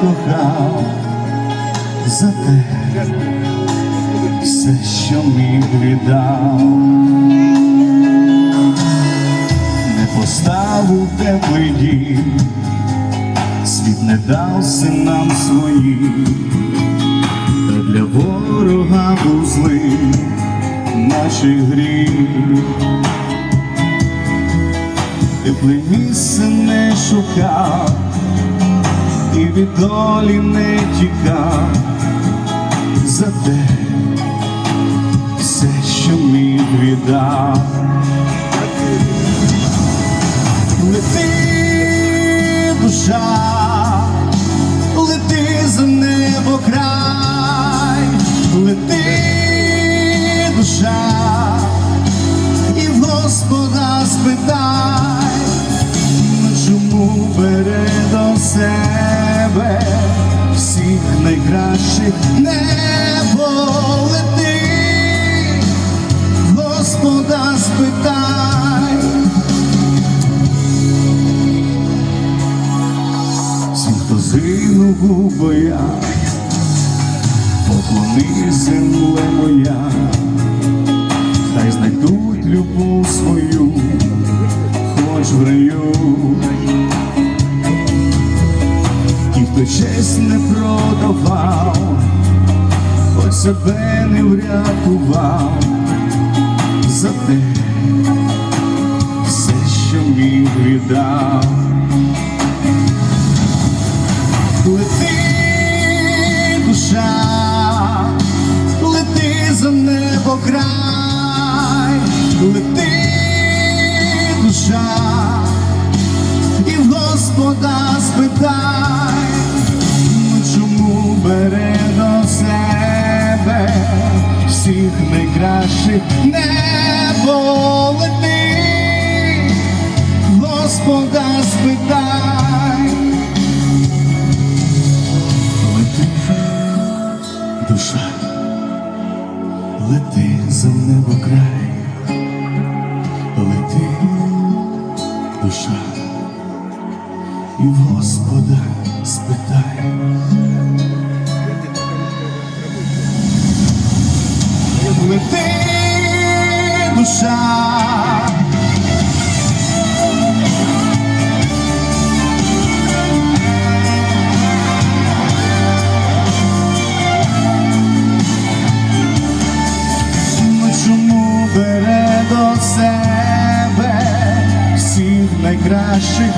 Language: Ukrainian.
кохав за те, все, що міг віддав, не поставив теплий дім, світ не дав синам своїм, та для ворога був злий, наче гріх. Тепле місце не шукав від долі не тікав за те, все, що міг віддав. Лети, душа, лети за небо край, лети, душа, і в Господа спитай, чому бере до себе всіх найкращих небо лети, Господа спитай. Всім, хто згинув у боях, поклони земле моя, хай знайдуть любов свою, хто честь не продавав, хоч себе не врятував. За те, все, що міг віддав. Лети, душа, лети за небо край, лети, душа, і в Господа спитай, бере до себе всіх найкращих небо лети, Господа спитай. Лети, душа, лети за небо край, лети, душа, і в Господа спитай. Бере до себе. Всіх найкращих